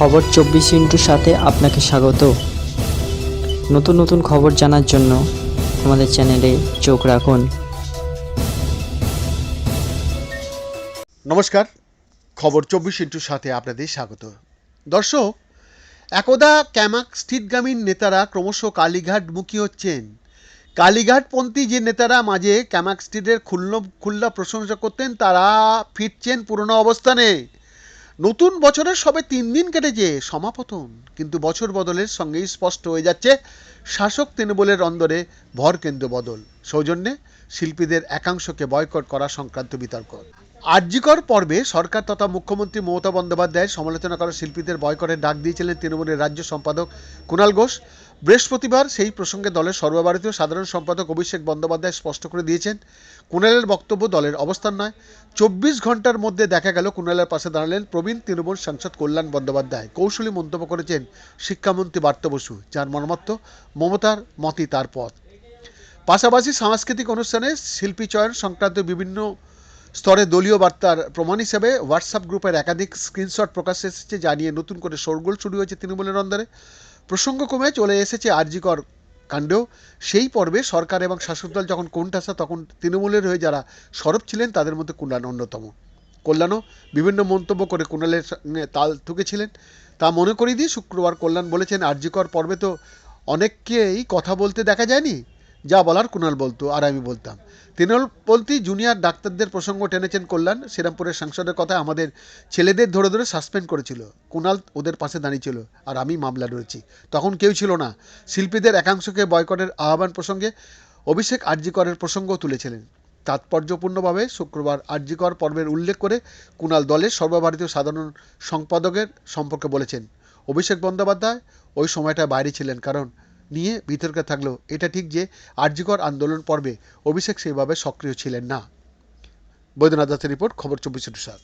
খবর চব্বিশ ইন্টুর সাথে আপনাকে স্বাগত। নতুন নতুন খবর জানার জন্য আমাদের চ্যানেলে চোখ রাখুন। নমস্কার, খবর চব্বিশ ইন্টুর সাথে আপনাদের স্বাগত। দর্শক, একদা ক্যামাক স্থিতগামীর নেতারা ক্রমশ কালীঘাটমুখী হচ্ছেন। কালীঘাটপন্থী যে নেতারা মাঝে ক্যামাক স্ট্রিটের খুল্ল খুল্লা প্রশংসা করতেন, তারা ফিরছেন পুরনো অবস্থানে। নতুন বছরের সবে তিন দিন কেটেছে সমাপতন, কিন্তু বছর বদলের সঙ্গেই স্পষ্ট হয়ে যাচ্ছে, শাসক তৃণমূলের অন্দরে ভর কেন্দ্র বদল। সৌজন্যে শিল্পীদের একাংশকে বয়কট করা সংক্রান্ত বিতর্ক। আর্যিকর পর্বে সরকার তথা মুখ্যমন্ত্রী মমতা বন্দ্যোপাধ্যায়ের সমালোচনা করা শিল্পীদের বয়কটের ডাক দিয়েছিলেন তৃণমূলের রাজ্য সম্পাদক কুণাল ঘোষ। বৃহস্পতিবার সেই প্রসঙ্গে দলের সর্বভারতীয় সাধারণ সম্পাদক অভিষেক বন্দ্যোপাধ্যায় স্পষ্ট করে দিয়েছেন, কুণালের বক্তব্য দলের অবস্থান নয়। চব্বিশ ঘণ্টার মধ্যে দেখা গেল কুণালের পাশে দাঁড়ালেন প্রবীণ তৃণমূল সাংসদ কল্যাণ বন্দ্যোপাধ্যায়। কৌশলী মন্তব্য করেছেন শিক্ষামন্ত্রী বার্ত বসু, যার মর্মার্থ মমতার মতই তার পথ। পাশাপাশি সাংস্কৃতিক অনুষ্ঠানে শিল্পী চয়ন সংক্রান্ত বিভিন্ন স্তরে দলীয় বার্তার প্রমাণ হিসেবে হোয়াটসঅ্যাপ গ্রুপের একাধিক স্ক্রিনশট প্রকাশ্যে এসেছে যা নিয়ে নতুন করে শোরগোল শুরু হয়েছে তৃণমূলের অন্দরে। প্রসঙ্গ কমে চলে এসেছে আরজিকর কাণ্ড সেই পর্বে সরকার এবং শাসক দল যখন কোণঠাসা, তখন তৃণমূলের হয়ে যারা সরব ছিলেন, তাদের মধ্যে কুণ্ডান অন্যতম। কল্যাণও বিভিন্ন মন্তব্য করে কুণালের সঙ্গে তাল ঠুকেছিলেন। তা মনে করিয়ে দিয়ে শুক্রবার কল্যাণ বলেছেন, আরজিকর পর্বে তো অনেককেই কথা বলতে দেখা যায়নি। যা বলার কুণাল বলতো, আর আমি বলতাম। তৃণমূলপন্থী জুনিয়র ডাক্তারদের প্রসঙ্গ টেনেছেন কল্যাণ, শ্রীরামপুরের সাংসদের কথা আমাদের ছেলেদের ধরে ধরে সাসপেন্ড করেছিল। কুণাল ওদের পাশে দাঁড়িয়েছিল, আর আমি মামলা রয়েছি। তখন কেউ ছিল না। শিল্পীদের একাংশকে বয়কটের আহ্বান প্রসঙ্গে অভিষেক আরজিকরের প্রসঙ্গও তুলেছিলেন। তাৎপর্যপূর্ণভাবে শুক্রবার আরজিকর পর্বের উল্লেখ করে কুণাল দলের সর্বভারতীয় সাধারণ সম্পাদকের সম্পর্কে বলেছেন, অভিষেক বন্দ্যোপাধ্যায় ওই সময়টা বাইরে ছিলেন কারণ নিয়ে বিতর্ক থাকলেও এটা ঠিক যে আরজিকর আন্দোলন পর্বে অভিষেক সেইভাবে সক্রিয় ছিলেন না। বৈদ্যনাথ দাসের রিপোর্ট, খবর চব্বিশ সাত।